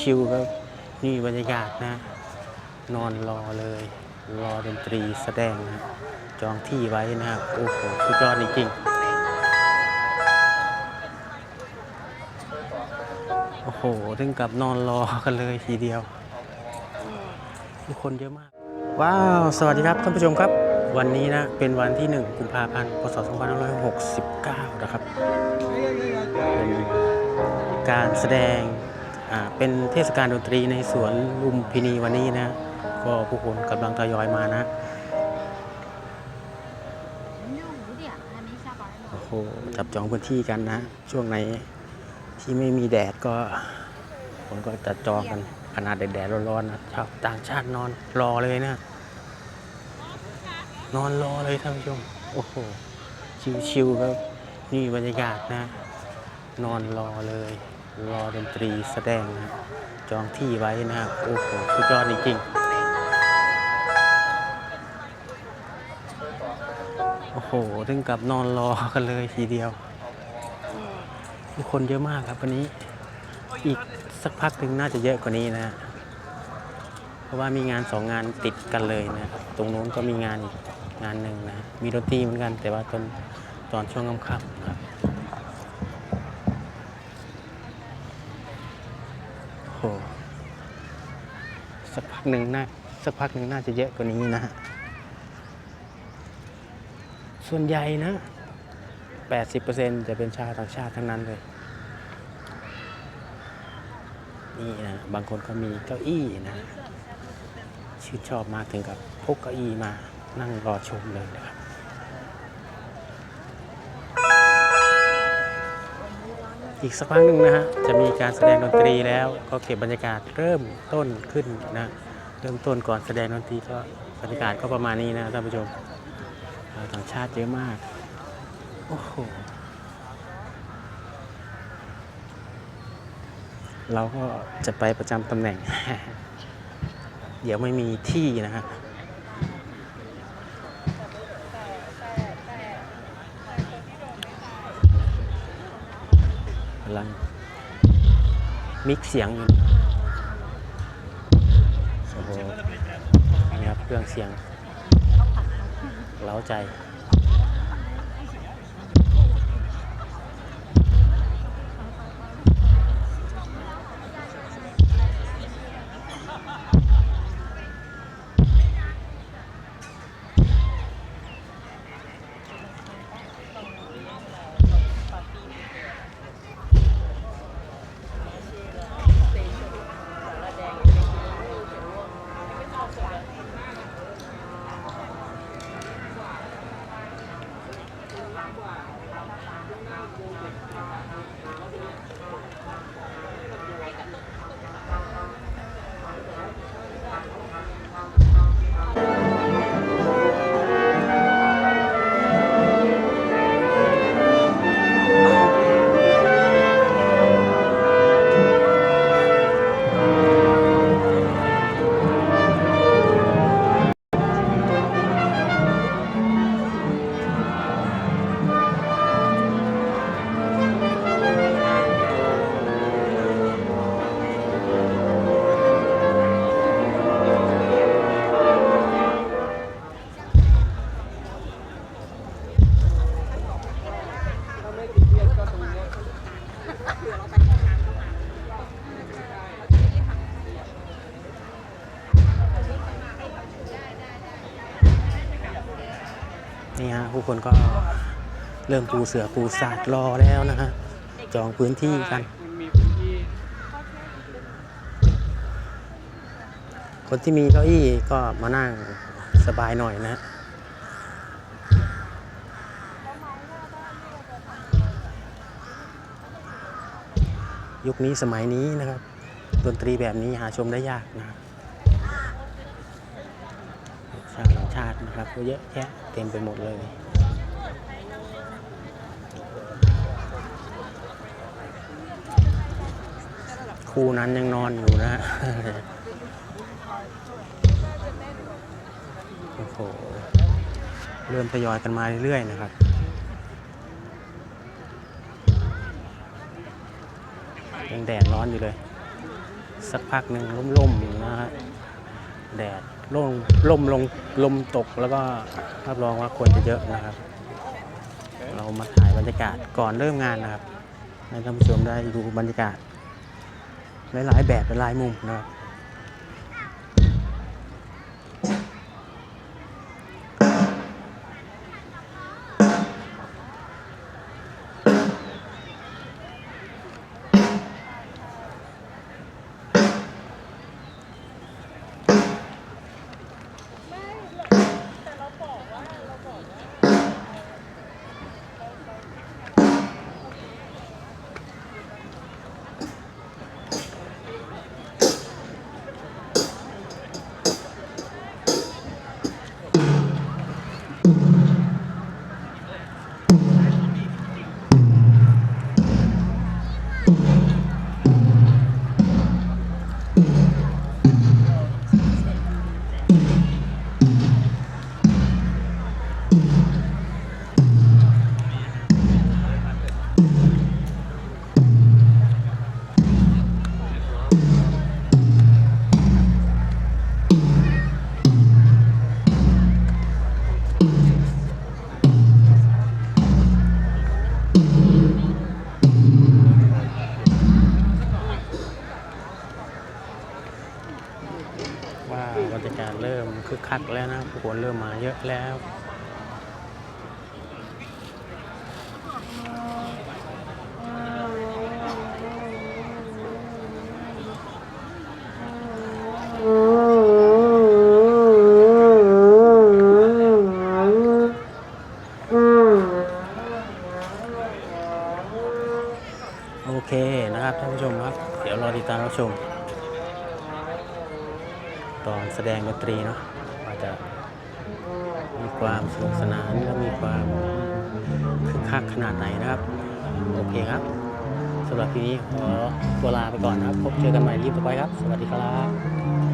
ชิวๆครับ นี่บรรยากาศนะ นอนรอเลย รอดนตรีแสดงนะจองที่ไว้นะครับ โอ้โหสุดยอดจริงๆโอ้โห ถึงกับนอนรอกันเลยทีเดียวทุกคนเยอะมาก ว้าว สวัสดีครับท่านผู้ชมครับ วันนี้นะ เป็นวันที่ 1 กุมภาพันธ์ พศ 2569 นะครับ เป็นการแสดง เป็นเทศกาลดนตรีในสวนลุมพินีวันนี้นะ ก็ผู้คนกำลังทยอยมานะ โอ้โห จับจองพื้นที่กันนะ ช่วงไหนที่ไม่มีแดดก็คนก็จะจองกันขนาดแดดร้อนๆนะชาวต่างชาตินอนรอเลยนะ นอนรอเลยท่านผู้ชม โอ้โห ชิวๆครับ นี่บรรยากาศนะ นอนรอเลย รอดนตรีแสดงนะจองที่ไว้นะครับโอ้โหสุดยอดจริงๆโอ้โหถึงกับนอนรอกันเลยทีเดียว คนเยอะมากครับวันนี้ อีกสักพักหนึ่งน่าจะเยอะกว่านี้นะเพราะว่ามีงานสองงานติดกันเลยนะ ตรงนู้นก็มีงานอีกงานหนึ่งนะ มีดนตรีเหมือนกัน แต่ว่าตอนตอนช่วงค่ำๆครับ โอ้โห สักพัก หนึ่งน่าสักพักหนึ่งน่าจะเยอะกว่านี้นะฮะส่วนใหญ่นะ 80%จะเป็นชาวต่างชาติทั้งนั้นเลย นี่นะ บางคนก็มีเก้าอี้นะ ชื่นชอบมากถึงกับพกเก้าอี้มานั่งรอชมเลยนะครับ อีกสักพักหนึ่งนะฮะ จะมีการแสดงดนตรีแล้วก็เก็บบรรยากาศเริ่มต้นขึ้นนะ เริ่มต้นก่อนแสดงดนตรีก็บรรยากาศก็ประมาณนี้นะท่านผู้ชมต่างชาติเยอะมาก โอ้โห เราก็จะไปประจำตำแหน่ง เดี๋ยวไม่มีที่นะฮะกำลังมิกเสียงอยู่นะโอ้โหนี่ครับ เครื่องเสียง เล้าใจ ผู้คนก็เริ่มปูเสือปูสาดรอแล้วนะฮะจองพื้นที่กัน คนที่มีเก้าอี้ก็มานั่งสบายหน่อยนะ ยุคนี้สมัยนี้นะครับ ดนตรีแบบนี้หาชมได้ยากนะครับชาวต่างชาตินะครับเยอะแยะเต็มไปหมดเลย คู่นั้นยังนอนอยู่นะฮะโอ้โหเริ่มทยอยกันมาเรื่อยๆนะครับยังแดดร้อนอยู่เลย สักพักหนึ่งร่มๆอยู่นะฮะแดดร่มร่มลงลมตกแล้วก็รับรองว่าคนจะเยอะนะครับ เรามาถ่ายบรรยากาศก่อนเริ่มงานนะครับให้ท่านผู้ชมได้ดูบรรยากาศ หลายๆแบบหลายๆมุมนะครับ คักแล้วนะผู้คนเริ่มมาเยอะแล้วโอเคนะครับท่านผู้ชมครับ เดี๋ยวรอติดตามรับชม ตอนแสดงดนตรีเนาะ จะมีความสนุกสนานและมีความคึกคักขนาดไหนนะครับ โอเคครับสำหรับทีนี้ขอตัวลาไปก่อนนะครับ พบเจอกันใหม่รีบต่อไปครับ สวัสดีครับ